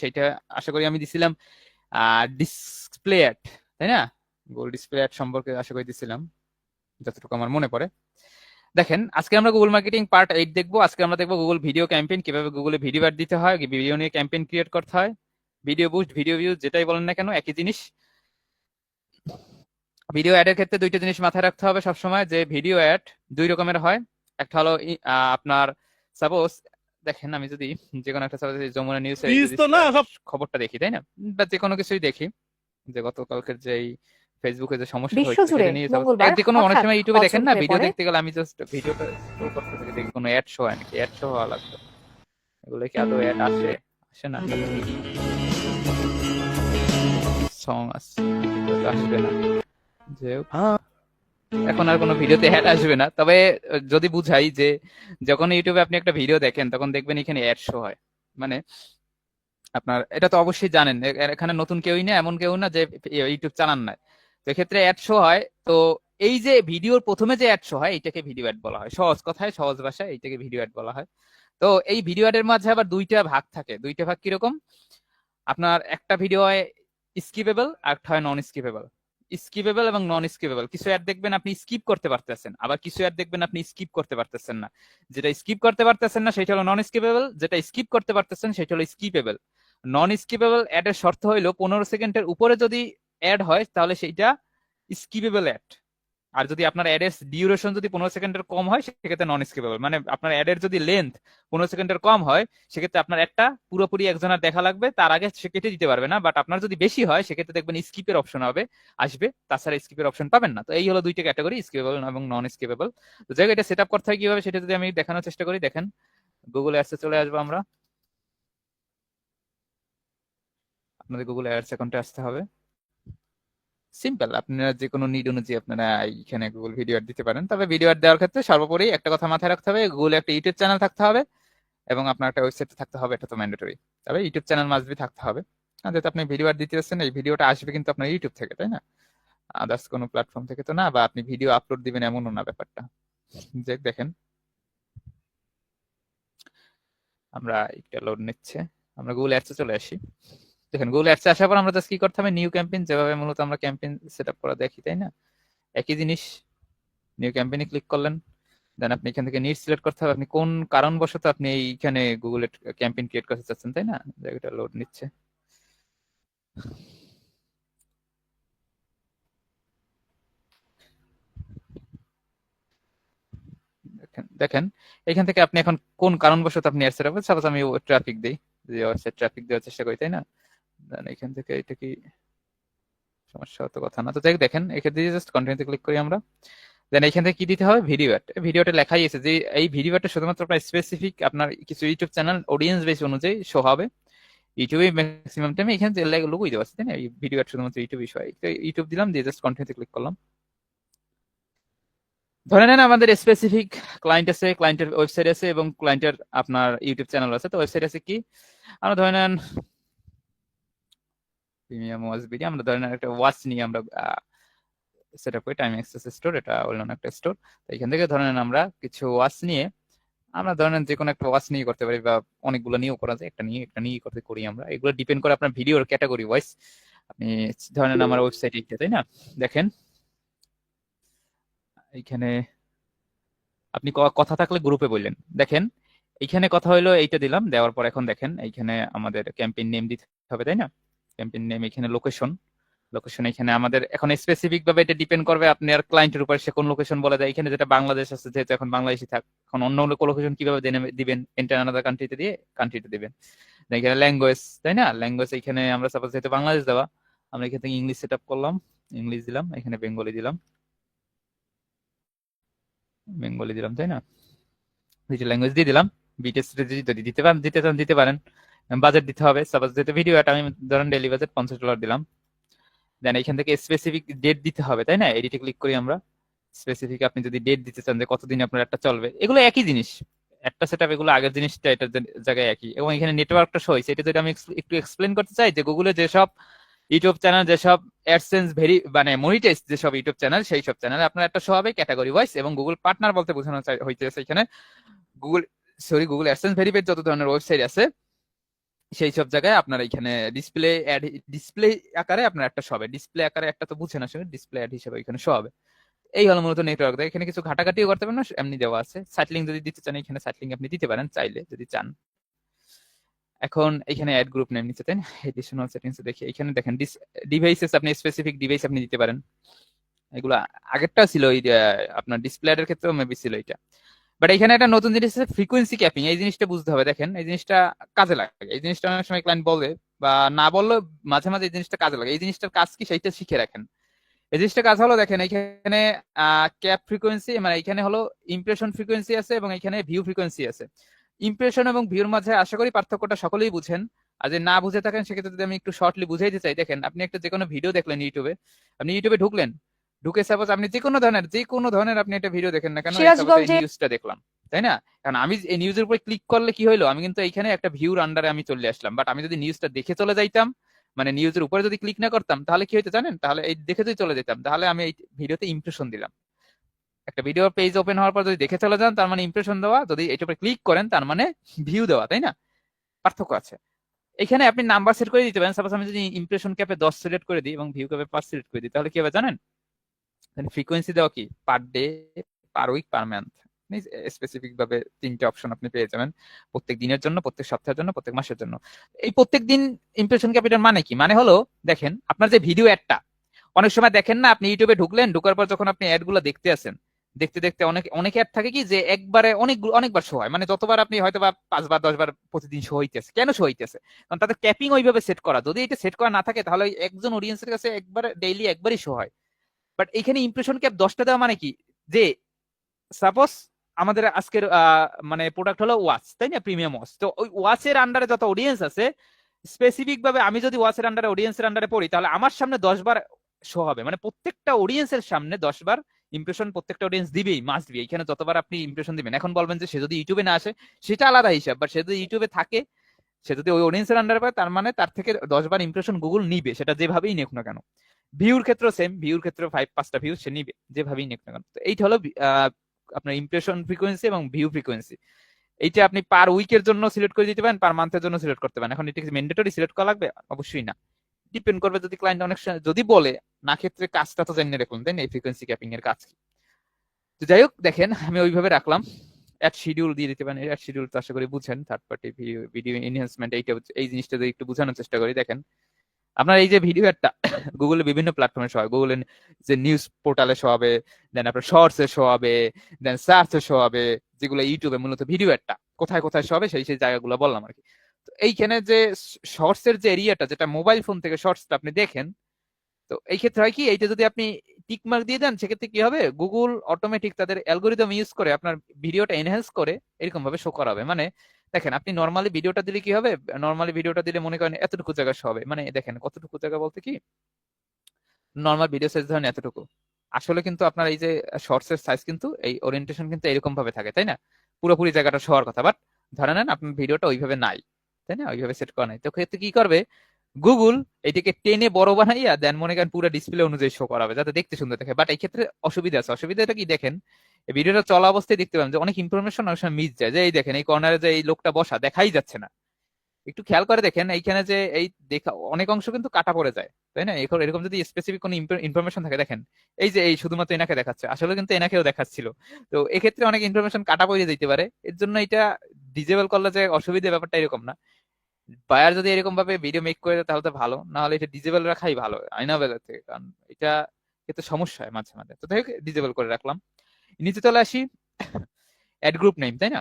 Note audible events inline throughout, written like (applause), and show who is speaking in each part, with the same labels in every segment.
Speaker 1: সেটা আশা করি আমি দিছিলাম। ডিসপ্লে অ্যাড তাই না? গুগল ডিসপ্লে অ্যাড সম্পর্কে আশা করি দিছিলাম, যতটুকু আমার মনে পড়ে। দেখেন, আজকে আমরা গুগল মার্কেটিং পার্ট এইট দেখব। আজকে আমরা দেখব গুগল ভিডিও ক্যাম্পেইন কীভাবে গুগলে ভিডিও অ্যাড দিতে হয় ভিডিও নিয়ে ক্যাম্পেইন ক্রিয়েট করতে হয়। ভিডিও বুস্ট ভিডিও ভিউজ যেটাই বলেন না কেন, একই জিনিস। ভিডিও অ্যাডের ক্ষেত্রে দুইটা জিনিস মাথায় রাখতে হবে সবসময়, যে ভিডিও অ্যাড দুই রকমের হয়। একটা হলো আপনার সাপোজ দেখেন আমি যদি যে কোনো একটা যমুনা নিউজ
Speaker 2: Please তো না, সব-
Speaker 1: খবরটা দেখি তাই না? বা যে কোনো কিছুই দেখি যে গতকালকের যে এই ফেসবুকে যে সমস্যা হয়েছে সেটা নিয়ে যে কোনো অনেক সময় ইউটিউবে দেখেন না ভিডিও দেখতে গেলে আমি জাস্ট ভিডিওটা করতে থাকি দেখি কোনো অ্যাড শো হয় নাকি? অ্যাড শো হওয়া লাগবে। এগুলো কি আদৌ অ্যাড আসে? আসে না? সং আসবে না। যে এখন আর কোনো ভিডিওতে অ্যাড আসবে না। তবে যদি বুঝাই যে যখন ইউটিউবে আপনি একটা ভিডিও দেখেন, তখন দেখবেন এখানে অ্যাড শো হয়। মানে আপনার, এটা তো অবশ্যই জানেন। এখানে নতুন কেউই না, এমন কেউ না যে ইউটিউব চালান না। তো এক্ষেত্রে অ্যাড শো হয়। তো এই যে ভিডিওর প্রথমে যে অ্যাড শো হয় এটাকে ভিডিও অ্যাড বলা হয়। সহজ কথায়, সহজ ভাষায় এইটাকে ভিডিও অ্যাড বলা হয়। তো এই ভিডিও অ্যাডের মাঝে আবার দুইটা ভাগ থাকে। দুইটা ভাগ কীরকম? আপনার একটা ভিডিও হয় স্কিপেবল আর একটা হয় নন স্কিপেবল স্কিপেবল এবং নন স্কিপেবল কিছু অ্যাড দেখবেন আপনি স্কিপ করতে পারতেছেন, আবার কিছু অ্যাড দেখবেন আপনি স্কিপ করতে পারতেছেন না। যেটা স্কিপ করতে পারতেছেন না, সেটা হলো নন স্কিপেবল যেটা স্কিপ করতে পারতেছেন, সেটা হলো স্কিপেবল নন স্কিপেবল অ্যাডের শর্ত হইল, পনেরো সেকেন্ডের উপরে যদি অ্যাড হয়, তাহলে সেইটা স্কিপেবল অ্যাড আর যদি আপনার অ্যাডের ডিউরেশন যদি পনেরো সেকেন্ডের কম হয়, সেক্ষেত্রে নন স্কিপেবল মানে আপনার অ্যাডের যদি লেন্থ পনেরো সেকেন্ডের কম হয়, সেক্ষেত্রে আপনার একটা পুরোপুরি একজনের দেখা লাগবে, তার আগে সে কেটে দিতে পারবে না। বাট আপনার যদি বেশি হয়, সেক্ষেত্রে দেখবেন স্কিপের অপশন হবে, আসবে। তাছাড়া স্কিপের অপশন পাবেন না। তো এই হলো দুইটা ক্যাটাগরি স্কিপেবল এবং নন স্কিপেবল তো যাই এটা সেট আপ করতে হয় কীভাবে, সেটা যদি আমি দেখানোর চেষ্টা করি, দেখেন। গুগল অ্যাডসে চলে আসব আমরা। আপনাদের গুগল অ্যাডস অ্যাকাউন্টে আসতে হবে। সিম্পল আপনারা যে কোনো নিড অনুযায়ী আপনারা এখানে গুগল ভিডিও অ্যাড দিতে পারেন। তবে ভিডিও অ্যাড দেওয়ার ক্ষেত্রে সর্বোপরি একটা কথা মাথায় রাখতে হবে গুগল একটা ইউটিউব চ্যানেল থাকতে হবে এবং আপনার একটা ওয়েবসাইট থাকতে হবে, এটা তো ম্যান্ডেটরি তবে ইউটিউব চ্যানেল মাসবি থাকতে হবে। যেহেতু আপনি ভিডিও অ্যাড দিতে যাচ্ছেন, এই ভিডিওটা আসবে কিন্তু আপনার ইউটিউব থেকে, তাই না? আদার্স কোনো প্ল্যাটফর্ম থেকে তো না, বা আপনি ভিডিও আপলোড দিবেন এমনও না ব্যাপারটা। যে দেখেন, আমরা একটা লোড নিচ্ছে। আমরা গুগল অ্যাডসে চলে আসি। দেখেন গুগল অ্যাডসে আসার পর আমরা কি করতে হবে? নিউ ক্যাম্পেইন যেভাবে মূলত আমরা ক্যাম্পেইন সেট আপ করা দেখি, তাই না? একই জিনিস নিউ ক্যাম্পেইনে ক্লিক করলেন দেন আপনি এখান থেকে নিট সিলেক্ট করতে হবে। আপনি কোন কারণবশত আপনি এইখানে গুগলে ক্যাম্পেইন ক্রিয়েট করতে চাচ্ছেন, তাই না? জায়গাটা লোড নিচ্ছে। দেখেন এখান থেকে আপনি এখন কোন কারণবশত আপনি অ্যাড সেট আপ সাপোজ আমি ট্রাফিক দিই, যে ওয়েবসাইট ট্রাফিক দেওয়ার চেষ্টা করি, তাই না? দেন এখান থেকে এটা কি? সমস্যা হতো কথা না। তো দেখ, দেখেন, এখান থেকে জাস্ট কন্টিনিউতে ক্লিক করি আমরা। দেন এখান থেকে কি দিতে হবে? ভিডিও অ্যাড ভিডিওটা লেখাই আছে যে এই ভিডিওটা শুধুমাত্র আপনার স্পেসিফিক আপনার কিছু ইউটিউব চ্যানেল অডিয়েন্স বেস অনুযায়ী শো হবে। ইউটিউবে ম্যাক্সিমাম টাইমে এখানে লোকই দেওয়া আছে, তাই না? এই ভিডিও অ্যাড শুধুমাত্র ইউটিউব বিষয় তো ইউটিউব দিলাম, দিয়ে জাস্ট কন্টিনিউতে ক্লিক করলাম। ধরে নেন আমাদের স্পেসিফিক ক্লায়েন্ট আছে ক্লায়েন্টের ওয়েবসাইট আছে এবং ক্লায়েন্টের আপনার ইউটিউব চ্যানেল আছে। তো ওয়েবসাইট আছে কি? আমরা ধরে নেন প্রিমিয়াম ওয়াচ ভিডিও আমরা ধরে নেন একটা ওয়াচ নিয়ে আমরা সেট আপ করি টাইম অ্যাক্সেস স্টোর এটা অন্য একটা স্টোর তো এখান থেকে ধরে নেন আমরা কিছু ওয়াচ নিয়ে, আমরা ধরে নেন যে কোনো একটা ওয়াচ নিয়ে করতে পারি বা অনেকগুলো নিয়েও করা যায়, একটা নিয়ে একটা নিয়ে করতে করি আমরা। এগুলো ডিপেন্ড করে আপনার ভিডিওর ক্যাটাগরি ওয়াইজ আপনি ধরে নেন আমার ওয়েবসাইট এইটা তাই না? দেখেন, এইখানে আপনি কথা থাকলে গ্রুপে বললেন। দেখেন, এইখানে কথা হইল এইটা দিলাম, দেওয়ার পর এখন দেখেন, এইখানে আমাদের ক্যাম্পেইন নেম দিতে হবে, তাই না? ক্যাম্পেইন নেম এখানে লোকেশন লোকেশন এখানে আমাদের এখন স্পেসিফিক ভাবে এটা ডিপেন্ড করবে আপনার ক্লায়েন্টের উপর সে কোন লোকেশন বলে দেয়। এখানে যেটা বাংলাদেশ আছে, যেহেতু এখন বাংলাদেশি থাক, এখন অন্য লোকেশন কীভাবে দিবেন? ইন্টারনাল কান্ট্রিতে দিয়ে কান্ট্রিতে দিবেন। এখানে ল্যাঙ্গুয়েজ তাই না? ল্যাঙ্গুয়েজ এখানে আমরা সাপোজ যেহেতু বাংলাদেশ দেওয়া, আমরা এখান থেকে ইংলিশ সেট আপ করলাম। ইংলিশ দিলাম, এখানে বেঙ্গলি দিলাম। বেঙ্গলি দিলাম, তাই না? দুইটা ল্যাঙ্গুয়েজ দিয়ে দিলাম যদি দিতে পারেন, দিতে চান, দিতে পারেন। বাজেট দিতে হবে। সাপোজ যেহেতু ভিডিও এটা আমি ধরেন ডেলি বাজেট পঞ্চাশ ডলার দিলাম। দেন এখান থেকে স্পেসিফিক ডেট দিতে হবে, তাই না? এডিটে ক্লিক করি আমরা। স্পেসিফিক আপনি যদি ডেট দিতে চান যে কতদিন আপনার একটা চলবে, এগুলো একই জিনিস। একটা সেট আপ এগুলো আগের জিনিসটা এটার জায়গায় একই। এবং এখানে নেটওয়ার্কটা হয়েছে এটা যদি আমি একটু এক্সপ্লেন করতে চাই, যে গুগলে যেসব ইউটিউব চ্যানেল যেসব অ্যাডসেন্স ভেরি মানে মনিটাইজ যেসব ইউটিউব চ্যানেল সেই সব চ্যানেলে আপনার একটা শো হবে ক্যাটাগরি ওয়াইজ এবং গুগল পার্টনার বলতে বোঝানো হইতেছে এখানে। Google sorry Google AdSense verified যত ধরনের ওয়েবসাইট আছে সেই সব জায়গায় আপনার এখানে ডিসপ্লে অ্যাড ডিসপ্লে আকারে আপনার একটা শো হবে ডিসপ্লে আকারে একটা তো বুঝেন আসলে ডিসপ্লে অ্যাড হিসেবে এখানে শো হবে এই হলো মূলত নেটওয়ার্ক এখানে কিছু ঘাটাঘাটিও করতে পারেন না এমনি দেওয়া আছে। সাইটলিং যদি দিতে চান, এখানে সাইটলিং আপনি দিতে পারেন চাইলে, যদি চান। এখন এখানে অ্যাড গ্রুপ নেম নিতে তাই এডিশনাল সেটিংস দেখি। এখানে দেখেন ডিভাইসেস আপনি স্পেসিফিক ডিভাইস আপনি দিতে পারেন। এগুলো আগেরটা ছিল ওই আপনার ডিসপ্লে এর ক্ষেত্রেও মেবি ছিল এটা। বাট এখানে একটা নতুন জিনিস আছে ফ্রিকোয়েন্সি ক্যাপিং এই জিনিসটা বুঝতে হবে। দেখেন, এই জিনিসটা কাজে লাগে। এই জিনিসটা অনেক সময় ক্লায়েন্ট বলে বা না বললেও মাঝে মাঝে এই জিনিসটা কাজে লাগে। এই জিনিসটার কাজ কি সেইটা শিখে রাখেন। এই জিনিসটা কাজ হলো, দেখেন এখানে ক্যাপ ফ্রিকোয়েন্সি মানে এখানে হলো ইমপ্রেশন ফ্রিকোয়েন্সি আছে এবং এখানে ভিউ ফ্রিকোয়েন্সি আছে। ইমপ্রেশন এবং ভিউর মাঝে আশা করি পার্থক্যটা সকলেই বুঝেন। আর যে না বুঝে থাকেন, সেক্ষেত্রে যদি আমি একটু শর্টলি বুঝাইতে চাই, দেখেন, আপনি একটা যে কোনো ভিডিও দেখলেন ইউটিউবে। আপনি ইউটিউবে ঢুকলেন ঢুকে সাপোজ আপনি যে কোনো ধরনের যে কোনো ধরনের আপনি একটা ভিডিও দেখেন না কেন নিউজটা দেখলাম তাই না? কারণ আমি এই নিউজের উপরে ক্লিক করলে কি হলো আমি কিন্তু এখানে একটা ভিউর আন্ডারে আমি চলে আসলাম বাট আমি যদি নিউজটা দেখে চলে যাইতাম মানে নিউজের উপরে যদি ক্লিক না করতাম তাহলে কি হইতো জানেন? তাহলে এই দেখে যদি চলে যেতাম তাহলে আমি এই ভিডিওতে ইমপ্রেশন দিলাম। একটা ভিডিও পেজ ওপেন হওয়ার পর যদি দেখে চলে যান তার মানে ইমপ্রেশন দেওয়া যদি এটার উপরে ক্লিক করেন তার মানে ভিউ দেওয়া তাই না? পার্থক্য আছে। এখানে আপনি নাম্বার সেট করে দিতে পারেন সাপোজ আমি যদি ইমপ্রেশন ক্যাপে দশ সিলেক্ট করে দিই এবং ভিউ ক্যাপে পাঁচ সিলেক্ট করে দিই তাহলে কি হবে জানেন? ফ্রিকোয়েন্সি দেওয়া কি? Per day per week per month specific ভাবে তিনটে অপশন আপনি পেয়ে যাবেন। প্রত্যেক দিনের জন্য, প্রত্যেক সপ্তাহের জন্য, প্রত্যেক মাসের জন্য। এই প্রত্যেক দিন ইমপ্রেশন ক্যাপিটাল মানে কি? মানে হলো, দেখেন, আপনার যে ভিডিও অ্যাডটা অনেক সময় দেখেন না, আপনি ইউটিউবে ঢুকলেন, ঢুকার পর যখন আপনি অ্যাডগুলো দেখতে আসেন, দেখতে দেখতে অনেক অনেক অ্যাড থাকে কি যে, একবারে অনেক অনেকবার শো হয়। মানে যতবার আপনি হয়তো বা পাঁচবার, দশবার প্রতিদিন শো হইতেছে। কেন শো হইতেছে? কারণ তাদের ক্যাপিং ওইভাবে সেট করা। যদি এটা সেট করা না থাকে, তাহলে একজন অডিয়েন্সের কাছে একবার ডেইলি একবারই শো হয়। বাট এখানে ইমপ্রেশন ক্যাপ দশটা দেওয়া মানে কি? যে সাপোজ আমাদের আজকের মানে প্রোডাক্ট হলো ওয়াচ তাই না? প্রিমিয়াম ওয়াচ তো ওই ওয়াচের আন্ডারে যত অডিয়েন্স আছে স্পেসিফিক ভাবে আমি যদি ওয়াচের আন্ডারে অডিয়েন্সের আন্ডারে পড়ি, তাহলে আমার সামনে দশ বার শো হবে। মানে প্রত্যেকটা অডিয়েন্সের সামনে দশ বার ইমপ্রেশন প্রত্যেকটা অডিয়েন্স দিবেই মাস দিবে এখানে যতবার আপনি ইমপ্রেশন দিবেন। এখন বলবেন যে, সে যদি ইউটিউবে না আসে, সেটা আলাদা হিসাব। বা সে যদি ইউটিউবে থাকে, সে যদি ওই অডিয়েন্সের আন্ডারে পায় তার মানে তার থেকে দশ বার ইমপ্রেশন গুগল নিবে। সেটা যেভাবেই নেক না কেন। ভিউর ক্ষেত্রে সেম ভিউর ক্ষেত্রে ফাইভ পাঁচটা ভিউ সে নিবে, যেভাবেই নেক না কেন। তো এইটা হলো আপনার ইমপ্রেশন ফ্রিকোয়েন্সি এবং ভিউ ফ্রিকোয়েন্সি এইটা আপনি পার উইকের জন্য সিলেক্ট করে দিতে পারেন পার মান্থের জন্য সিলেক্ট করতে পারেন। এখন এটা ম্যান্ডেটরি সিলেক্ট করা লাগবে? অবশ্যই না। ডিপেন্ড করবে যদি ক্লায়েন্ট অনেক যদি বলে, না, ক্ষেত্রে কাজটা তো জানিয়ে রাখলাম তাই না এই ফ্রিকোয়েন্সি ক্যাপিং এর কাজ কি? তো যাই হোক, দেখেন, আমি ওইভাবে রাখলাম। অ্যাড শিডিউল দিয়ে দিতে পারেন অ্যাড শিডিউল তো আশা করি বুঝেন থার্ড পার্টি ভিডিও এনহ্যান্সমেন্ট এইটা এই জিনিসটা যদি একটু বোঝানোর চেষ্টা করি, দেখেন। আপনার এই যে ভিডিও একটা গুগলে বিভিন্ন প্ল্যাটফর্মে শো হয় গুগলে যে নিউজ পোর্টালে শো হবে দেন আপনার শর্টসে শো হবে দেন সার্চে শো হবে, যেগুলো ইউটিউবে মূলত ভিডিও একটা কোথায় কোথায় শো হবে, সেই সেই জায়গাগুলো বললাম আর কি তো এইখানে যে শর্টস এর যে এরিয়াটা যেটা মোবাইল ফোন থেকে শর্টসটা আপনি দেখেন, তো এই ক্ষেত্রে হয় কি, এইটা যদি আপনি টিকমার্ক দিয়ে দেন, সেক্ষেত্রে কি হবে? গুগল অটোমেটিক তাদের অ্যালগোরিদম ইউজ করে আপনার ভিডিওটা এনহ্যান্স করে এরকম ভাবে শো করাবে। মানে দেখেন, আপনি নর্মালি ভিডিওটা দিলে কি হবে? নর্মালি ভিডিওটা দিলে মনে করেন এতটুকু জায়গা হবে। মানে দেখেন, কতটুকু জায়গা বলতে কি? নর্মাল ভিডিও সাইজ ধরেন এতটুকু। আসলে কিন্তু আপনার এই যে শর্টস এর সাইজ কিন্তু, এই ওরিয়েন্টেশন কিন্তু এরকম ভাবে থাকে, তাই না? পুরোপুরি জায়গাটা শোয়ার কথা। বাট ধরে নেন, আপনার ভিডিওটা ওইভাবে নাই, তাই না? ওইভাবে সেট করা নাই। তো ক্ষেত্রে কি করবে? গুগল এটাকে টেনে বড় বানাইয়া দেন মনে করেন পুরো ডিসপ্লে অনুযায়ী শো করাবে, যাতে দেখতে সুন্দর দেখে। বাট এই ক্ষেত্রে অসুবিধা আছে। অসুবিধাটা কি দেখেন? এই ভিডিওটা চলা অবস্থায় দেখতে পাবেন যে অনেক ইনফরমেশন অনেক সময় মিস যায়। যে এই দেখেন, এই কর্নারে যে এই লোকটা বসা, দেখাই যাচ্ছে না। একটু খেয়াল করে দেখেন, এইখানে যে এই দেখা, অনেক অংশ কিন্তু কাটা পড়ে যায়, তাই না? এখন এরকম যদি স্পেসিফিক কোনো ইনফরমেশন থাকে, দেখেন, এই যে এই শুধুমাত্র এনাকে দেখাচ্ছে, আসলে কিন্তু এনাকেও দেখাচ্ছিল। তো এক্ষেত্রে অনেক ইনফরমেশন কাটা পড়ে যেতে পারে। এর জন্য এটা ডিজেবল করলে যে অসুবিধা ব্যাপারটা এরকম না। বায়ার যদি এরকম ভাবে ভিডিও মেক করে তাহলে তো ভালো। না হলে এটা ডিজেবল রাখাই ভালো আইনা বেলার থেকে। কারণ এটা ক্ষেত্রে সমস্যা হয় মাঝে মাঝে। তো তাই ডিজেবল করে রাখলাম। নিচে চলে আসি। অ্যাড গ্রুপ নেম তাই না?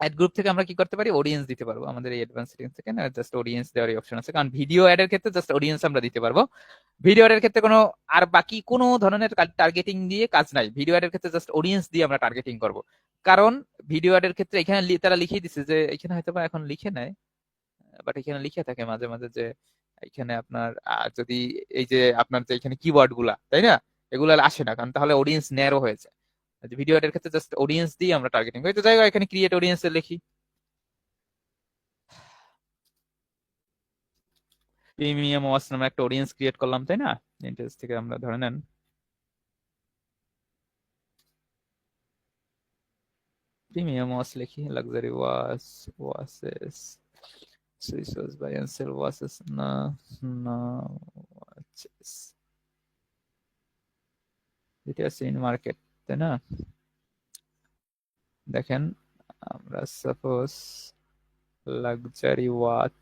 Speaker 1: অ্যাড গ্রুপ থেকে আমরা কি করতে পারি? অডিয়েন্স দিতে পারব। আমাদের এই অ্যাডভান্স সেটিংস থেকে না জাস্ট অডিয়েন্স দেওয়ার অপশন আছে। কারণ ভিডিও অ্যাড এর ক্ষেত্রে জাস্ট অডিয়েন্স আমরা দিতে পারব। ভিডিও অ্যাড এর ক্ষেত্রে কোনো, আর বাকি কোনো ধরনের টার্গেটিং দিয়ে কাজ নাই। ভিডিও অ্যাড এর ক্ষেত্রে জাস্ট অডিয়েন্স দিয়ে আমরা টার্গেটিং করব। কারণ ভিডিও অ্যাড এর ক্ষেত্রে এখানে তারা লিখিয়ে দিছে যে, এখানে হয়তো এখন লিখে নেয় বাট এখানে লিখে থাকে মাঝে মাঝে যে, এখানে আপনার যদি এই যে আপনার যে এখানে কিওয়ার্ডগুলা, তাই না? এগুলো আসে না, কারণ তাহলে অডিয়েন্স ন্যারো হয়েছে ভিডিও এর ক্ষেত্রে জাস্ট অডিয়েন্স দিয়ে আমরা টার্গেটিং করি। তো যাই হোক, এখানে ক্রিয়েট অডিয়েন্স লিখি। প্রিমিয়াম ওয়াচ নামে একটা অডিয়েন্স ক্রিয়েট করলাম, তাই না? ইন্টারেস্ট থেকে আমরা ধরে নেন। প্রিমিয়াম ওয়াচ লিখি luxury watch watches was buy and sell watches না না ওয়াচেস এটা আছে ইন মার্কেট তাই না দেখেন আমরা সাপোজ লাক্সারি ওয়াচ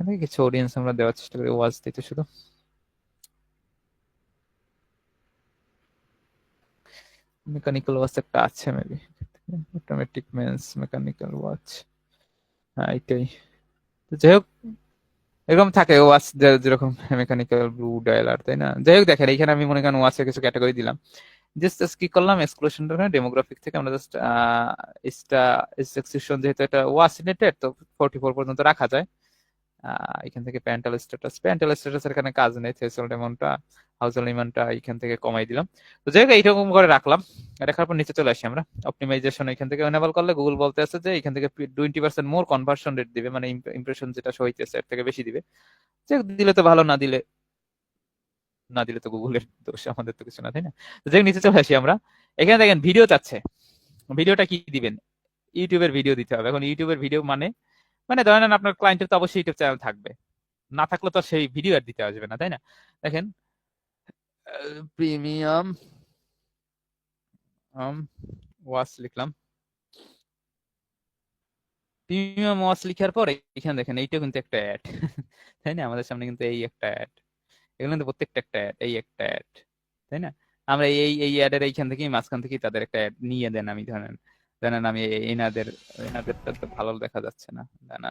Speaker 1: এখানে কিছু অডিয়েন্স আমরা দেওয়ার চেষ্টা করি ওয়াচ দিতে শুধু মেকানিক্যাল ওয়াচ একটা আছে maybe automatic men's mechanical watch হ্যাঁ এটাই। যাই হোক, এরকম থাকে ওয়াচ যেরকম মেকানিক্যাল ব্লু ডায়ালার তাই না? যাই হোক, দেখেন এখানে আমি মনে করেন ওয়াচের কিছু ক্যাটাগরি দিলাম। জাস্ট কি করলাম? এক্সক্লুশনটা ডেমোগ্রাফিক থেকে আমরা জাস্ট ইস্টা এক্সক্লুশন যেহেতু এটা ওয়াচ রিলেটেড তো ফোর্টি ফোর পর্যন্ত রাখা যায়। এখান থেকে প্যান্টাল স্ট্যাটাস প্যান্টাল স্ট্যাটাস এর এখানে কাজ নেই থ্রেশহোল্ড অ্যামাউন্টটা হাউজল ইমানটা এখান থেকে কমাই দিলাম। তো যাই এইরকম করে রাখলাম। রাখার পর নিচে চলে আসি আমরা। অপটিমাইজেশন এখান থেকে এনেবল করলে গুগল বলতে আছে যে এখান থেকে twenty percent more conversion rate দিবে মানে ইমপ্রেশন যেটা শো হইতেছে, এর থেকে বেশি দিবে। যে দিলে তো ভালো, না দিলে না দিলে তো গুগলের দোষ, আমাদের তো কিছু না, তাই না? তো যাই নিচে চলে আসি আমরা। এখানে দেখেন ভিডিও চাচ্ছে। ভিডিওটা কি দিবেন? ইউটিউবের ভিডিও দিতে হবে। এখন ইউটিউবের ভিডিও মানে মানে ধরেন আপনার ক্লায়েন্টের তো অবশ্যই ইউটিউব চ্যানেল থাকবে। না থাকলে তো সেই ভিডিও আর দিতে আসবে না, তাই না? দেখেন প্রিমিয়াম ওয়াচ লিখলাম। প্রিমিয়াম লিখার পরে এখানে দেখেন, এইটা কিন্তু একটা অ্যাড (laughs) তাই না? আমাদের সামনে কিন্তু এই একটা অ্যাড এগুলো কিন্তু প্রত্যেকটা একটা অ্যাড এই একটা অ্যাড তাই না? আমরা এই এই অ্যাডের এইখান থেকেই, মাঝখান থেকেই তাদের একটা অ্যাড নিয়ে দেন আমি ধরেন। জানেন আমি এনাদের এনাদেরটা তো ভালো দেখা যাচ্ছে না। জানা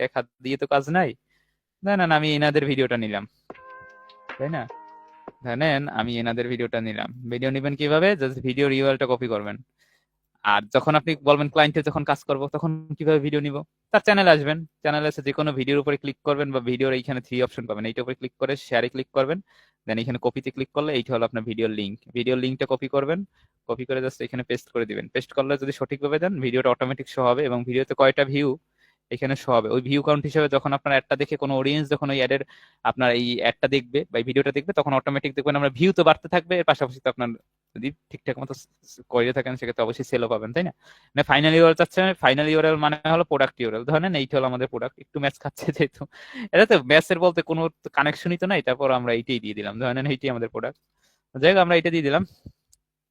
Speaker 1: দেখা দিয়ে তো কাজ নাই। জানেন আমি এনাদের ভিডিওটা নিলাম। তাই না? জানেন আমি এনাদের ভিডিওটা নিলাম। ভিডিও নেবেন কীভাবে? জাস্ট ভিডিও রিওয়ালটা কপি করবেন। আর যখন আপনি বলবেন ক্লায়েন্টে যখন কাজ করব, তখন কীভাবে ভিডিও নিব? তার চ্যানেল আসবেন। চ্যানেল এসে যে কোনো ভিডিওর উপরে ক্লিক করবেন বা ভিডিওর এইখানে থ্রি অপশন পাবেন। এইটার উপরে ক্লিক করে শেয়ারে ক্লিক করবেন। দেন এখানে কপিতে ক্লিক করলে এইটা হলো আপনার ভিডিওর লিঙ্ক ভিডিওর লিঙ্কটা কপি করবেন। কপি করে জাস্ট এখানে পেস্ট করে দিবেন। পেস্ট করলে যদি সঠিকভাবে দেন ভিডিওটা অটোমেটিক শো হবে এবং ভিডিওতে কয়টা ভিউ এখানে শো হবে। ওই ভিউ কাউন্ট হিসেবে যখন আপনার অ্যাডটা দেখে কোনো অডিয়েন্স যখন ওই অ্যাডের আপনার এই অ্যাডটা দেখবে বা ভিডিওটা দেখবে, তখন অটোমেটিক দেখবেন আমরা ভিউ তো বাড়তে থাকবে। এর পাশাপাশি তো আপনার যদি ঠিকঠাক মতো করে থাকেন, সেক্ষেত্রে অবশ্যই সেলও পাবেন, তাই না? মানে ফাইনাল ইউরাল চাচ্ছে ফাইনাল ইউরাল মানে হলো প্রোডাক্ট ইউরাল ধরেন এইটা হলো আমাদের প্রোডাক্ট একটু ম্যাচ খাচ্ছে যেহেতু। এটা তো ম্যাচের বলতে কোনো কানেকশনই তো নাই, তারপর আমরা এইটাই দিয়ে দিলাম। ধরেন এইটাই আমাদের প্রোডাক্ট যাই হোক, আমরা এটা দিয়ে দিলাম।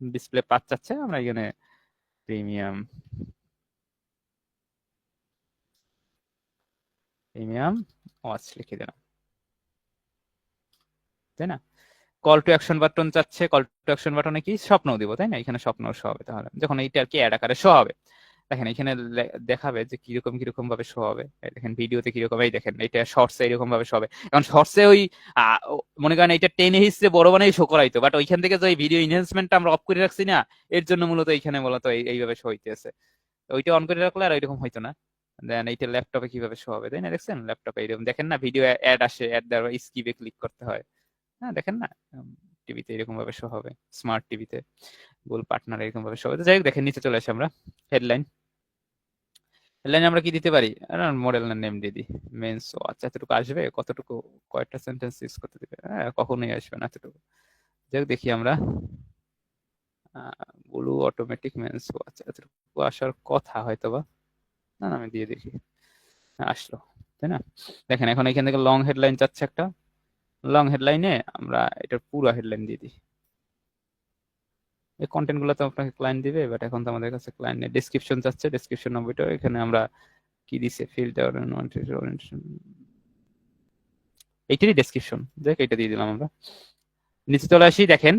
Speaker 1: ডিসপ্লে পাঁচ চাচ্ছে, আমরা এখানে প্রিমিয়াম প্রিমিয়াম ওয়াচ লিখে দিলাম। তাই না? কল টু অ্যাকশন বাটন চাচ্ছে কল টু অ্যাকশন বাটনে কি? স্বপ্ন দিব, তাই না? এখানে স্বপ্ন শো হবে তাহলে। যখন এইটা আর কি অ্যাড আকারে শো হবে। দেখেন, এখানে দেখাবে যে কীরকম কীরকম ভাবে শো হবে। দেখেন, ভিডিওতে কীরকম, এই দেখেন এটা শর্টস এরকম ভাবে শো হবে। এখন শর্টসে ওই মনে করেন এটা টেনে হিসেবে বড় বানাই শো করাইতো। বাট ওইখান থেকে যে ভিডিও ইনহেন্সমেন্টটা আমরা অফ করে রাখছি না, এর জন্য মূলত এইখানে মূলত এইভাবে শো হইতেছে। ওইটা অন করে রাখলে আর ওইরকম হইতো না। দেন এইটা ল্যাপটপে কীভাবে শো হবে, তাই না? দেখছেন? ল্যাপটপে এরকম দেখেন না? ভিডিও অ্যাড আসে অ্যাড দেওয়ার স্কিপে ক্লিক করতে হয়। হ্যাঁ দেখেন না? টিভিতে এরকম ভাবে শো হবে স্মার্ট টিভিতে গুগল পার্টনার এরকম ভাবে শো হবে। যাই হোক, দেখেন, নিচে চলে আসি আমরা। হেডলাইন হেডলাইন আমরা কি দিতে পারি? মডেল না নেম দিয়ে দিই। মেন্স আচ্ছা এতটুকু আসবে? কতটুকু? কয়েকটা সেন্টেন্স ইউজ করতে দিবে? হ্যাঁ কখনোই আসবে না এতটুকু। যাই হোক, দেখি আমরা। ব্লু অটোমেটিক মেন্স আচ্ছা এতটুকু আসার কথা হয়তো বা না আমি দিয়ে দেখি। আসলো, তাই না? দেখেন, এখন এখান থেকে লং হেডলাইন চাচ্ছে একটা। লং হেডলাইনে আমরা এটার পুরো হেডলাইন দিয়ে দিই। এই কন্টেন্টগুলো তো আপনাকে ক্লায়েন্ট দিবে বাট এখন তো আমাদের কাছে ক্লায়েন্ট নেই। ডেসক্রিপশন চাচ্ছে ডেসক্রিপশন নম্বরটা এখানে আমরা কি দিছে? ফিল্টার এইটারই ডেসক্রিপশন দেখ এটা দিয়ে দিলাম আমরা। নিচে চলে আসি, দেখেন।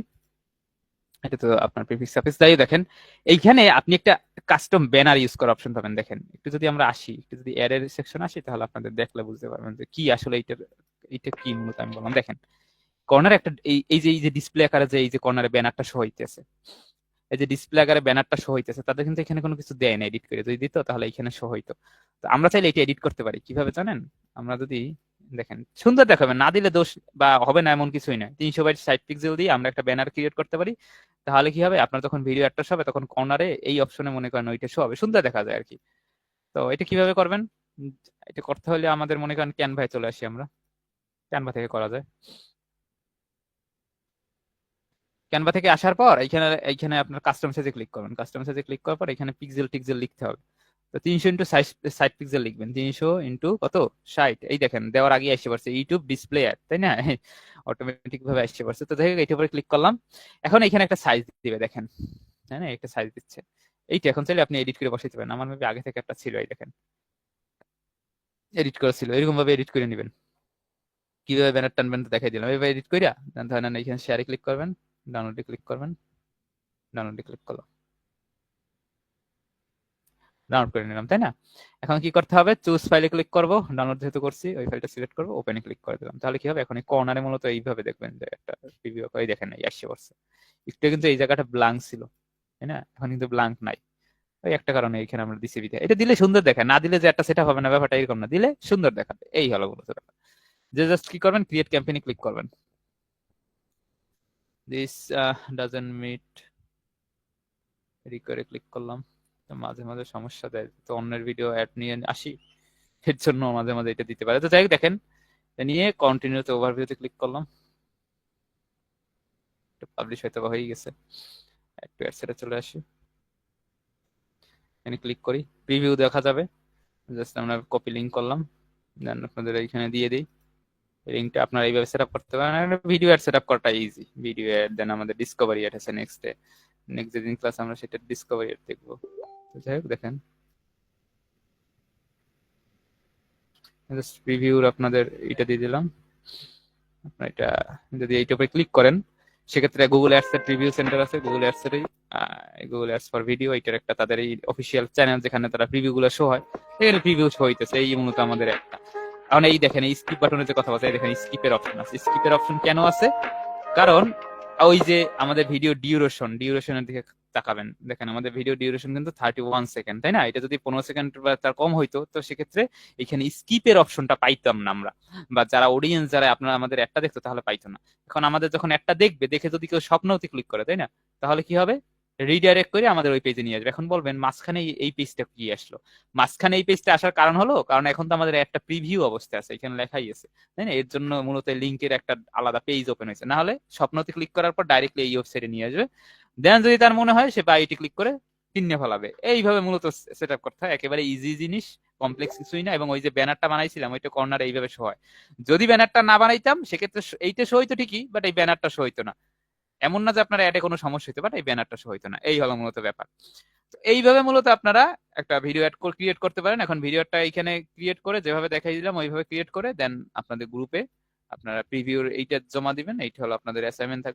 Speaker 1: এটা তো আপনার প্রিফিক্স সাফিক্স দাঁড়িয়ে দেখেন। এইখানে আপনি একটা কাস্টম ব্যানার ইউজ করার অপশন পাবেন, দেখেন। একটু যদি আমরা আসি, একটু যদি এর সেকশন আসি, তাহলে আপনাদের দেখলে বুঝতে পারবেন যে কি আসলে এইটার, এইটা কি মূলত আমি বললাম। দেখেন কর্নারে একটা, এই যে এই যে ডিসপ্লে আকারে যে, এই যে কর্নারে ব্যানারটা শো হইতেছে, এই যে ডিসপ্লে আকারে ব্যানারটা শো হইতেছে, তাদের কিন্তু এখানে কোনো কিছু দেয় না এডিট করে। যদি দিত, তাহলে এখানে শো হইতো। তো আমরা চাইলে এটা এডিট করতে পারি। কীভাবে জানেন? আমরা যদি দেখেন, সুন্দর দেখাবে, না দিলে দোষ বা হবে না এমন কিছুই না তিনশো বাইট সাইড পিক্সেল দিয়ে আমরা একটা ব্যানার ক্রিয়েট করতে পারি। তাহলে কি হবে? আপনার যখন ভিডিও একটা হবে, তখন কর্নারে এই অপশনে মনে করেন ওইটা শো হবে। সুন্দর দেখা যায় আর কি তো এটা কীভাবে করবেন? এটা করতে হলে আমাদের মনে করেন ক্যানভায় চলে আসি আমরা। ক্যানভা থেকে করা যায়। ক্যানভা থেকে আসার পর এইখানে এইখানে আপনার কাস্টম সাইজে ক্লিক করবেন। কাস্টম সাইজে ক্লিক করার পর এখানে পিক্সেল টিক্সেল লিখতে হবে। তিনশো ইন্টু ষাট পিক্সেল লিখবেন। তিনশো ইন্টু কত? ষাট। এই দেখেন, দেওয়ার আগে এসে পড়ছে ইউটিউব ডিসপ্লে অ্যাড, তাই না? (laughs) অটোমেটিক ভাবে এসে পড়ছে। তো দেখে এইটার উপরে ক্লিক করলাম। এখন এখানে একটা সাইজ দিবে, দেখেন। হ্যাঁ না? একটা সাইজ দিচ্ছে। এইটা এখন চাইলে আপনি এডিট করে বসাইতে পারেন। আমার মেবি আগে থেকে একটা ছিল, এই দেখেন। এডিট করা ছিল। এরকম ভাবে এডিট করে নেবেন। কীভাবে ব্যানার টানবেন দেখাই দিলাম। এবার এডিট কইরা ধরেন এখানে শেয়ারে ক্লিক করবেন ডাউনলোডে ক্লিক করবেন ডাউনলোডে ক্লিক করলাম। ডাউনলোড করে নিলাম, তাই না? এখন কি করতে হবে? চুজ ফাইলে ক্লিক করব। ডাউনলোড যেহেতু করছি, ওই ফাইলটা সিলেক্ট করব ওপেনে ক্লিক করে দিলাম। তাহলে কি হবে? এখন এই কর্নারে মূলত এইভাবে দেখবেন যে একটা প্রিভিউ করে দেখেন এই আসছে পড়ছে একটু কিন্তু এই জায়গাটা ব্লাঙ্ক ছিল, তাই না? এখন কিন্তু ব্লাঙ্ক নাই। ওই একটা কারণে এখানে আমরা দিছি বিধে এটা দিলে সুন্দর দেখায়। না দিলে যে একটা সেটা হবে না, ব্যাপারটা এরকম না। দিলে সুন্দর দেখাবে। এই হলো মূলত ব্যাপার। যে জাস্ট কি করবেন? ক্রিয়েট ক্যাম্পেইনে ক্লিক করবেন। দিস ডাজন্ট মিট ক্লিক করলাম। মাঝে মাঝে সমস্যা দেয়। তো অন্যের ভিডিও অ্যাড নিয়ে আসি। এর জন্য মাঝে মাঝে এটা দিতে পারে। তো যাই দেখেন নিয়ে কন্টিনিউতে ওভারভিউতে ক্লিক করলাম। পাবলিশ হয়তো বা হয়ে গেছে। একটু অ্যাডসেটে চলে আসি। এখানে ক্লিক করি। প্রিভিউ দেখা যাবে। জাস্ট আমরা কপি লিঙ্ক করলাম। দেন আপনাদের এইখানে দিয়ে দিই। লিঙ্কটা আপনারা এইভাবে সেট আপ করতে পারেন। ভিডিও অ্যাড সেট আপ করাটা ইজি ভিডিও অ্যাড দেন আমাদের ডিসকভারি অ্যাড আছে নেক্সট ডে নেক্সট যেদিন ক্লাস আমরা সেটা ডিসকভারি অ্যাড দেখব। যাই হোক, দেখেন। জাস্ট আপনাদের এটা দিয়ে দিলাম। আপনার এটা যদি এইটা উপরে ক্লিক করেন, সেক্ষেত্রে গুগল অ্যাডস এর প্রিভিউ সেন্টার আছে। গুগল অ্যাডস এর গুগল অ্যাডস ফর ভিডিও এটার একটা তাদের এই অফিসিয়াল চ্যানেল যেখানে তারা প্রিভিউ গুলো শো হয়। এখানে প্রিভিউ শো হইতেছে, এই মূলত আমাদের একটা। এখন এই দেখেন, এই স্কিপ বাটনের যে কথা বলছে দেখেন স্কিপের অপশন আছে। স্কিপের অপশন কেন আছে? কারণ ওই যে আমাদের ভিডিও ডিউরেশন ডিউরেশনের দিকে তাকাবেন। দেখেন, আমাদের ভিডিও ডিউরেশন কিন্তু থার্টি ওয়ান সেকেন্ড তাই না? এটা যদি পনেরো সেকেন্ড বা তার কম হইতো, তো সেক্ষেত্রে এখানে স্কিপের অপশনটা পাইতাম না আমরা। বা যারা অডিয়েন্স যারা আপনারা আমাদের একটা দেখতো, তাহলে পাইতো না। এখন আমাদের যখন একটা দেখবে, দেখে যদি কেউ স্বপ্নতে ক্লিক করে, তাই না? তাহলে কি হবে? রিডাইরেক্ট করে আমাদের ওই পেজে নিয়ে আসবে। এখন বলবেন, মাঝখানে এই- পেজটা কি আসলো? মাঝখানে এই পেজটা আসার কারণ হলো, কারণ এখন তো আমাদের একটা প্রিভিউ অবস্থা আছে, এখানে লেখাই আছে, তাই না? এর জন্য মূলত লিঙ্কের একটা আলাদা পেজ ওপেন হয়েছে। না হলে স্বপ্নতে ক্লিক করার পর ডাইরেক্টলি এই ওয়েবসাইটে নিয়ে আসবে। দেন যদি তার মনে হয় সে বাড়িটি ক্লিক করে কিনে ফেলাবে। এইভাবে মূলত সেট আপ করতে হয়। একেবারে ইজি জিনিস কমপ্লেক্স কিছুই না এবং ওই যে ব্যানারটা বানাইছিলাম, ওইটা কর্নারে এইভাবে শো হয়। যদি ব্যানারটা না বানাইতাম, সেক্ষেত্রে এইটা শো হইতো ঠিকই বাট এই ব্যানারটা শো হইতো না। এমন না যে আপনার অ্যাডে কোনো সমস্যা হইতো বাট এই ব্যানারটা শো হইতো না। এই হলো মূলত ব্যাপার। এইভাবে মূলত আপনারা একটা ভিডিও অ্যাড ক্রিয়েট করতে পারেন। এখন ভিডিওটা এখানে ক্রিয়েট করে যেভাবে দেখাই দিলাম, ওইভাবে ক্রিয়েট করে দেন আপনাদের গ্রুপে আপনারা প্রিভিউর এইটা জমা দিবেন। এইটা হলো আপনাদের অ্যাসাইনমেন্ট থাকবে